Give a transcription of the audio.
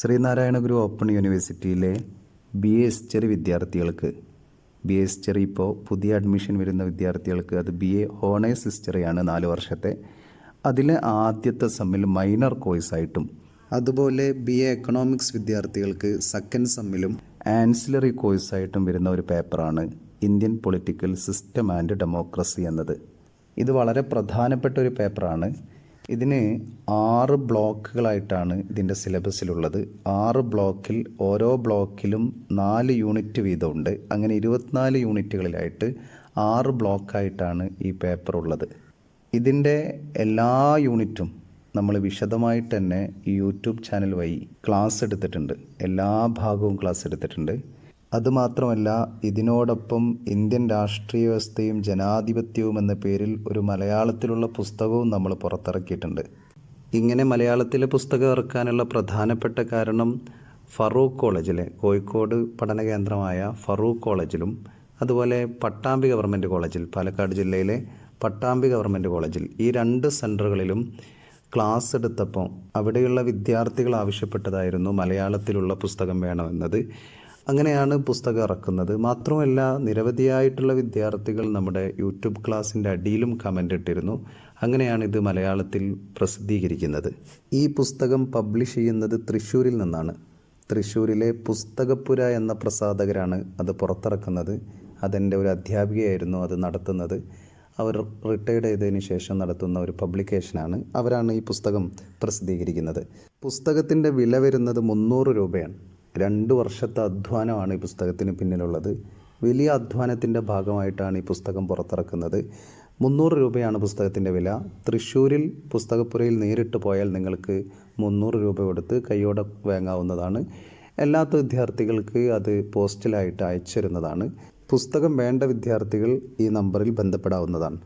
Sreenarayana Guru open യൂണിവേഴ്സിറ്റിയിലെ B A history വിദ്യാർത്ഥികൾക്ക് B A history ഇപ്പോൾ പുതിയ അഡ്മിഷൻ വരുന്ന വിദ്യാർത്ഥികൾക്ക് അത് ബി എ ഹോണേഴ്സ് ഹിസ്റ്ററിയാണ് നാല് വർഷത്തെ. അതിലെ ആദ്യത്തെ സെമ്മിൽ മൈനർ കോഴ്സായിട്ടും അതുപോലെ ബി എ എക്കണോമിക്സ് വിദ്യാർത്ഥികൾക്ക് സെക്കൻഡ് സെമ്മിലും ആൻസിലറി കോഴ്സായിട്ടും വരുന്ന ഒരു പേപ്പറാണ് Indian political system and democracy എന്നത്. ഇത് വളരെ പ്രധാനപ്പെട്ട ഒരു പേപ്പറാണ് ഇതിന് ആറ് ബ്ലോക്കുകളായിട്ടാണ് ഇതിന്റെ സിലബസിലുള്ളത്. ആറ് ബ്ലോക്കിൽ ഓരോ ബ്ലോക്കിലും നാല് യൂണിറ്റ് വീതമുണ്ട്. അങ്ങനെ ഇരുപത്തിനാല് യൂണിറ്റുകളിലായിട്ട് ആറ് ബ്ലോക്കായിട്ടാണ് ഈ പേപ്പർ ഉള്ളത് ഇതിന്റെ എല്ലാ യൂണിറ്റും നമ്മൾ വിശദമായിട്ട് തന്നെ യൂട്യൂബ് ചാനൽ വഴി ക്ലാസ് എടുത്തിട്ടുണ്ട്. എല്ലാ ഭാഗവും ക്ലാസ് എടുത്തിട്ടുണ്ട്. അതുമാത്രമല്ല ഇതിനോടൊപ്പം ഇന്ത്യൻ രാഷ്ട്രീയ വ്യവസ്ഥയും ജനാധിപത്യവും എന്ന പേരിൽ ഒരു മലയാളത്തിലുള്ള പുസ്തകവും നമ്മൾ പുറത്തിറക്കിയിട്ടുണ്ട്. ഇങ്ങനെ മലയാളത്തിലെ പുസ്തകം ഇറക്കാനുള്ള പ്രധാനപ്പെട്ട കാരണം ഫറൂഖ് കോളേജിലെ കോഴിക്കോട് പഠന കേന്ദ്രമായ ഫറൂഖ് കോളേജിലും അതുപോലെ പട്ടാമ്പി ഗവൺമെന്റ് കോളേജിൽ പാലക്കാട് ജില്ലയിലെ പട്ടാമ്പി ഗവൺമെന്റ് കോളേജിൽ ഈ രണ്ട് സെന്ററുകളിലും ക്ലാസ് എടുത്തപ്പോൾ അവിടെയുള്ള വിദ്യാർത്ഥികൾ ആവശ്യപ്പെട്ടതായിരുന്നു മലയാളത്തിലുള്ള പുസ്തകം വേണമെന്നത്. അങ്ങനെയാണ് പുസ്തകം ഇറക്കുന്നത്. മാത്രമല്ല നിരവധിയായിട്ടുള്ള വിദ്യാർത്ഥികൾ നമ്മുടെ യൂട്യൂബ് ക്ലാസ്സിന്റെ അടിയിലും കമന്റ് ഇട്ടിരുന്നു. അങ്ങനെയാണ് ഇത് മലയാളത്തിൽ പ്രസിദ്ധീകരിക്കുന്നത്. ഈ പുസ്തകം പബ്ലിഷ് ചെയ്യുന്നത് തൃശ്ശൂരിൽ നിന്നാണ്. തൃശ്ശൂരിലെ പുസ്തകപ്പുര എന്ന പ്രസാധകരാണ് അത് പുറത്തിറക്കുന്നത്. അതെന്റെ ഒരു അധ്യാപികയായിരുന്നു അത് നടത്തുന്നത്. അവർ റിട്ടയർഡ് ചെയ്തതിന് ശേഷം നടത്തുന്ന ഒരു പബ്ലിക്കേഷനാണ്. അവരാണ് ഈ പുസ്തകം പ്രസിദ്ധീകരിക്കുന്നത്. പുസ്തകത്തിന്റെ വില വരുന്നത് മുന്നൂറ് രൂപയാണ്. രണ്ട് വർഷത്തെ അധ്വാനമാണ് ഈ പുസ്തകത്തിന് പിന്നിലുള്ളത്. വലിയ അധ്വാനത്തിന്റെ ഭാഗമായിട്ടാണ് ഈ പുസ്തകം പുറത്തിറക്കുന്നത്. മുന്നൂറ് രൂപയാണ് പുസ്തകത്തിന്റെ വില. തൃശ്ശൂരിൽ പുസ്തകപ്പുരയിൽ നേരിട്ട് പോയാൽ നിങ്ങൾക്ക് മുന്നൂറ് രൂപ കൊടുത്ത് കൈയോടെ വാങ്ങാവുന്നതാണ്. അല്ലാത്ത വിദ്യാർത്ഥികൾക്ക് അത് പോസ്റ്റലായിട്ട് അയച്ചു തരുന്നതാണ്. പുസ്തകം വേണ്ട വിദ്യാർത്ഥികൾ ഈ നമ്പറിൽ ബന്ധപ്പെടാവുന്നതാണ്.